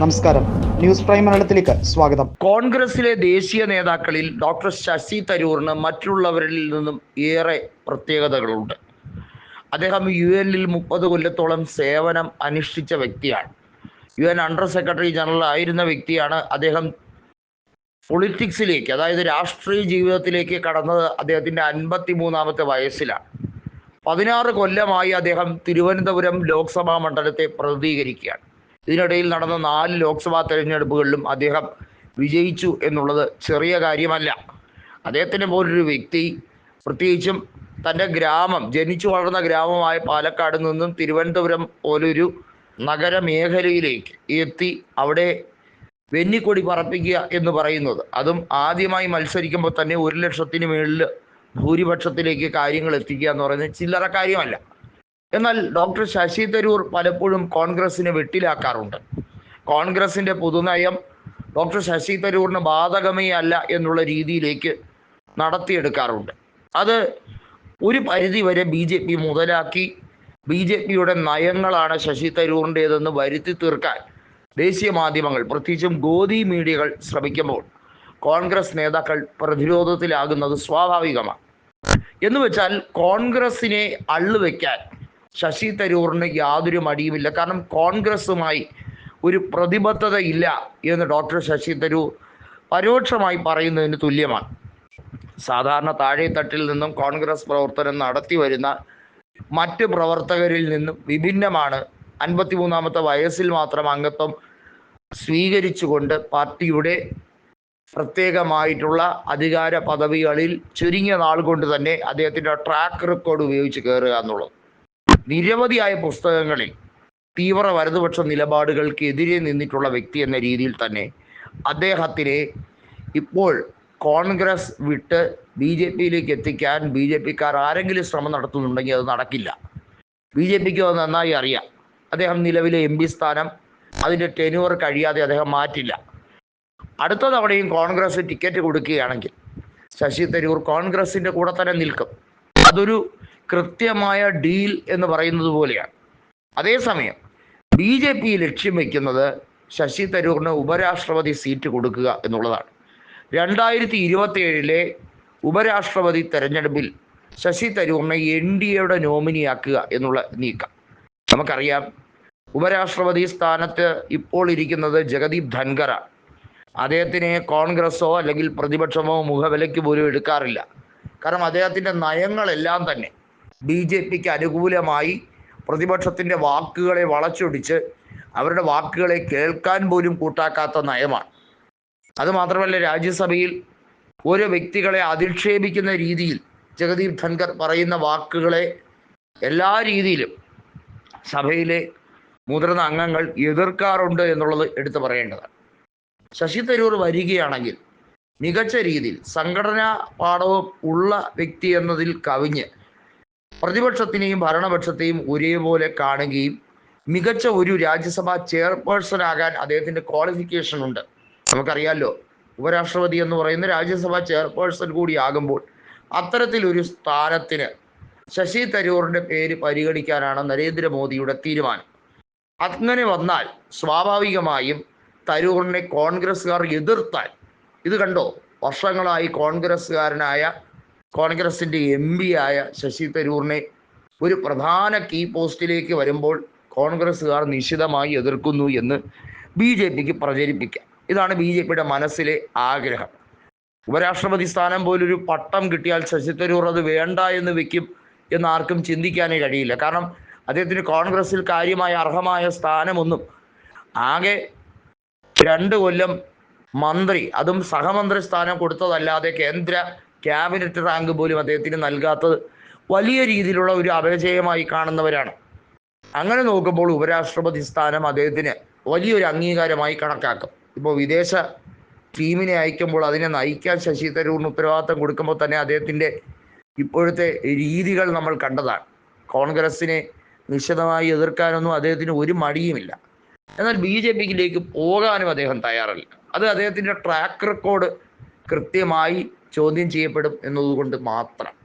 നമസ്കാരം. News prime മലയാളത്തിലേക്ക് സ്വാഗതം. കോൺഗ്രസിലെ ദേശീയ നേതാക്കളിൽ ഡോക്ടർ ശശി തരൂറിന് മറ്റുള്ളവരിൽ നിന്നും ഏറെ പ്രത്യേകതകളുണ്ട്. അദ്ദേഹം യു എനിൽ മുപ്പത് കൊല്ലത്തോളം സേവനം അനുഷ്ഠിച്ച വ്യക്തിയാണ്. U N under secretary general ആയിരുന്ന വ്യക്തിയാണ് അദ്ദേഹം പൊളിറ്റിക്സിലേക്ക് അതായത് രാഷ്ട്രീയ ജീവിതത്തിലേക്ക് കടന്നത് അദ്ദേഹത്തിന്റെ അൻപത്തി മൂന്നാമത്തെ വയസ്സിലാണ്. പതിനാറ് കൊല്ലമായി അദ്ദേഹം തിരുവനന്തപുരം ലോക്സഭാ മണ്ഡലത്തെ പ്രതിനിധീകരിക്കുകയാണ്. ഇതിനിടയിൽ നടന്ന നാല് ലോക്സഭാ തെരഞ്ഞെടുപ്പുകളിലും അദ്ദേഹം വിജയിച്ചു എന്നുള്ളത് ചെറിയ കാര്യമല്ല. അദ്ദേഹത്തിനെ പോലൊരു വ്യക്തി പ്രത്യേകിച്ചും തന്റെ ഗ്രാമം ജനിച്ചു വളർന്ന ഗ്രാമമായ പാലക്കാട് നിന്നും തിരുവനന്തപുരം പോലൊരു നഗരമേഖലയിലേക്ക് എത്തി അവിടെ വെന്നിക്കൊടി പറപ്പിക്കുക എന്ന് പറയുന്നത്. അതും ആദ്യമായി മത്സരിക്കുമ്പോൾ തന്നെ ഒരു ലക്ഷത്തിന് മുകളിൽ ഭൂരിപക്ഷത്തിലേക്ക് കാര്യങ്ങൾ എത്തിക്കുക എന്ന് പറയുന്നത് ചില്ലറ കാര്യമല്ല. എന്നാൽ ഡോക്ടർ ശശി തരൂർ പലപ്പോഴും കോൺഗ്രസിനെ വെട്ടിലാക്കാറുണ്ട്. കോൺഗ്രസിന്റെ പൊതുനയം ഡോക്ടർ ശശി തരൂറിന് ബാധകമേ അല്ല എന്നുള്ള രീതിയിലേക്ക് നടത്തിയെടുക്കാറുണ്ട്. അത് ഒരു പരിധി വരെ ബി ജെ പി മുതലാക്കി ബി ജെ പിയുടെ നയങ്ങളാണ് ശശി തരൂറിന്റെതെന്ന് വരുത്തി തീർക്കാൻ ദേശീയ മാധ്യമങ്ങൾ പ്രത്യേകിച്ചും ഗോദി മീഡിയകൾ ശ്രമിക്കുമ്പോൾ കോൺഗ്രസ് നേതാക്കൾ പ്രതിരോധത്തിലാകുന്നത് സ്വാഭാവികമാണ്. എന്ന് വെച്ചാൽ കോൺഗ്രസിനെ അള്ളുവെക്കാൻ ശശി തരൂറിന് യാതൊരു മടിയുമില്ല. കാരണം കോൺഗ്രസുമായി ഒരു പ്രതിബദ്ധത ഇല്ല എന്ന് ഡോക്ടർ ശശി തരൂർ പരോക്ഷമായി പറയുന്നതിന് തുല്യമാണ്. സാധാരണ താഴെത്തട്ടിൽ നിന്നും കോൺഗ്രസ് പ്രവർത്തനം നടത്തി വരുന്ന മറ്റ് പ്രവർത്തകരിൽ നിന്നും വിഭിന്നമാണ്. അൻപത്തിമൂന്നാമത്തെ വയസ്സിൽ മാത്രം അംഗത്വം സ്വീകരിച്ചുകൊണ്ട് പാർട്ടിയുടെ പ്രത്യേകമായിട്ടുള്ള അധികാര പദവികളിൽ ചുരുങ്ങിയ നാൾ കൊണ്ട് തന്നെ അദ്ദേഹത്തിന്റെ ട്രാക്ക് റെക്കോർഡ് ഉപയോഗിച്ച് കയറുക എന്നുള്ളത്. നിരവധിയായ പുസ്തകങ്ങളിൽ തീവ്ര വലതുപക്ഷ നിലപാടുകൾക്കെതിരെ നിന്നിട്ടുള്ള വ്യക്തി എന്ന രീതിയിൽ തന്നെ അദ്ദേഹത്തിനെ ഇപ്പോൾ കോൺഗ്രസ് വിട്ട് ബി ജെ പിയിലേക്ക് എത്തിക്കാൻ ബി ജെ പിക്കാർ ആരെങ്കിലും ശ്രമം നടത്തുന്നുണ്ടെങ്കിൽ അത് നടക്കില്ല. ബി ജെ പിക്ക് അത് നന്നായി അറിയാം. അദ്ദേഹം നിലവിലെ എം പി സ്ഥാനം അതിന്റെ ടെനുവർ കഴിയാതെ അദ്ദേഹം മാറ്റില്ല. അടുത്ത തവണയും കോൺഗ്രസ് ടിക്കറ്റ് കൊടുക്കുകയാണെങ്കിൽ ശശി തരൂർ കോൺഗ്രസിന്റെ കൂടെ തന്നെ നിൽക്കും. അതൊരു കൃത്യമായ ഡീൽ എന്ന് പറയുന്നത് പോലെയാണ്. അതേസമയം ബി ജെ പി ലക്ഷ്യം വയ്ക്കുന്നത് ശശി തരൂറിന് ഉപരാഷ്ട്രപതി സീറ്റ് കൊടുക്കുക എന്നുള്ളതാണ്. രണ്ടായിരത്തി ഇരുപത്തി ഏഴിലെ ഉപരാഷ്ട്രപതി തെരഞ്ഞെടുപ്പിൽ ശശി തരൂറിനെ എൻ ഡി എയുടെ നോമിനിയാക്കുക എന്നുള്ള നീക്കം. നമുക്കറിയാം ഉപരാഷ്ട്രപതി സ്ഥാനത്ത് ഇപ്പോൾ ഇരിക്കുന്നത് ജഗദീപ് ധൻഖറാണ് അദ്ദേഹത്തിനെ കോൺഗ്രസോ അല്ലെങ്കിൽ പ്രതിപക്ഷമോ മുഖവിലയ്ക്ക് പോലും എടുക്കാറില്ല. കാരണം അദ്ദേഹത്തിന്റെ നയങ്ങളെല്ലാം തന്നെ ബി ജെ പിക്ക് അനുകൂലമായി പ്രതിപക്ഷത്തിന്റെ വാക്കുകളെ വളച്ചൊടിച്ച് അവരുടെ വാക്കുകളെ കേൾക്കാൻ പോലും കൂട്ടാക്കാത്ത നയമാണ്. അതുമാത്രമല്ല രാജ്യസഭയിൽ ഓരോ വ്യക്തികളെ അധിക്ഷേപിക്കുന്ന രീതിയിൽ ജഗദീപ് ധൻഖർ പറയുന്ന വാക്കുകളെ എല്ലാ രീതിയിലും സഭയിലെ മുതിർന്ന അംഗങ്ങൾ എതിർക്കാറുണ്ട് എന്നുള്ളത് എടുത്തു പറയേണ്ടതാണ്. ശശി തരൂർ വരികയാണെങ്കിൽ മികച്ച രീതിയിൽ സംഘടനാ പാഠവും ഉള്ള വ്യക്തി എന്നതിൽ കവിഞ്ഞ് പ്രതിപക്ഷത്തിനെയും ഭരണപക്ഷത്തെയും ഒരേപോലെ കാണുകയും മികച്ച ഒരു രാജ്യസഭാ ചെയർപേഴ്സൺ ആകാൻ അദ്ദേഹത്തിന്റെ ക്വാളിഫിക്കേഷൻ ഉണ്ട്. നമുക്കറിയാമല്ലോ ഉപരാഷ്ട്രപതി എന്ന് പറയുന്ന രാജ്യസഭാ ചെയർപേഴ്സൺ കൂടി ആകുമ്പോൾ അത്തരത്തിലൊരു സ്ഥാനത്തിന് ശശി തരൂറിന്റെ പേര് പരിഗണിക്കാനാണ് നരേന്ദ്രമോദിയുടെ തീരുമാനം. അങ്ങനെ വന്നാൽ സ്വാഭാവികമായും തരൂറിനെ കോൺഗ്രസ്സുകാർ എതിർത്താൽ ഇത് കണ്ടോ? വർഷങ്ങളായി കോൺഗ്രസ്സുകാരനായ കോൺഗ്രസിന്റെ എം പി ആയ ശശി തരൂറിനെ ഒരു പ്രധാന കീ പോസ്റ്റിലേക്ക് വരുമ്പോൾ കോൺഗ്രസ്സുകാർ നിശിതമായി എതിർക്കുന്നു എന്ന് ബി ജെ പിക്ക് പ്രചരിപ്പിക്കാം. ഇതാണ് ബി ജെ പിയുടെ മനസ്സിലെ ആഗ്രഹം. ഉപരാഷ്ട്രപതി സ്ഥാനം പോലൊരു പട്ടം കിട്ടിയാൽ ശശി തരൂർ അത് വേണ്ട എന്ന് വെക്കും എന്ന് ആർക്കും ചിന്തിക്കാനേ കഴിയില്ല. കാരണം അദ്ദേഹത്തിന് കോൺഗ്രസ്സിൽ കാര്യമായ അർഹമായ സ്ഥാനമൊന്നും ആകെ രണ്ട് കൊല്ലം മന്ത്രി അതും സഹമന്ത്രി സ്ഥാനം കൊടുത്തതല്ലാതെ കേന്ദ്ര ക്യാബിനറ്റ് റാങ്ക് പോലും അദ്ദേഹത്തിന് നൽകാത്തത് വലിയ രീതിയിലുള്ള ഒരു അപജയമായി കാണുന്നവരാണ്. അങ്ങനെ നോക്കുമ്പോൾ ഉപരാഷ്ട്രപതി സ്ഥാനം അദ്ദേഹത്തിന് വലിയൊരു അംഗീകാരമായി കണക്കാക്കും. ഇപ്പോൾ വിദേശ ടീമിനെ അയക്കുമ്പോൾ അതിനെ നയിക്കാൻ ശശി തരൂറിന് ഉത്തരവാദിത്തം കൊടുക്കുമ്പോൾ തന്നെ അദ്ദേഹത്തിന്റെ ഇപ്പോഴത്തെ രീതികൾ നമ്മൾ കണ്ടതാണ്. കോൺഗ്രസിനെ നിശ്ചിതമായി എതിർക്കാനൊന്നും അദ്ദേഹത്തിന് ഒരു മടിയുമില്ല. എന്നാൽ ബി ജെ പിയിലേക്ക് പോകാനും അദ്ദേഹം തയ്യാറല്ല. അത് അദ്ദേഹത്തിന്റെ ട്രാക്ക് റെക്കോർഡ് കൃത്യമായി ചോദ്യം ചെയ്യപ്പെടും എന്നതുകൊണ്ട് മാത്രം.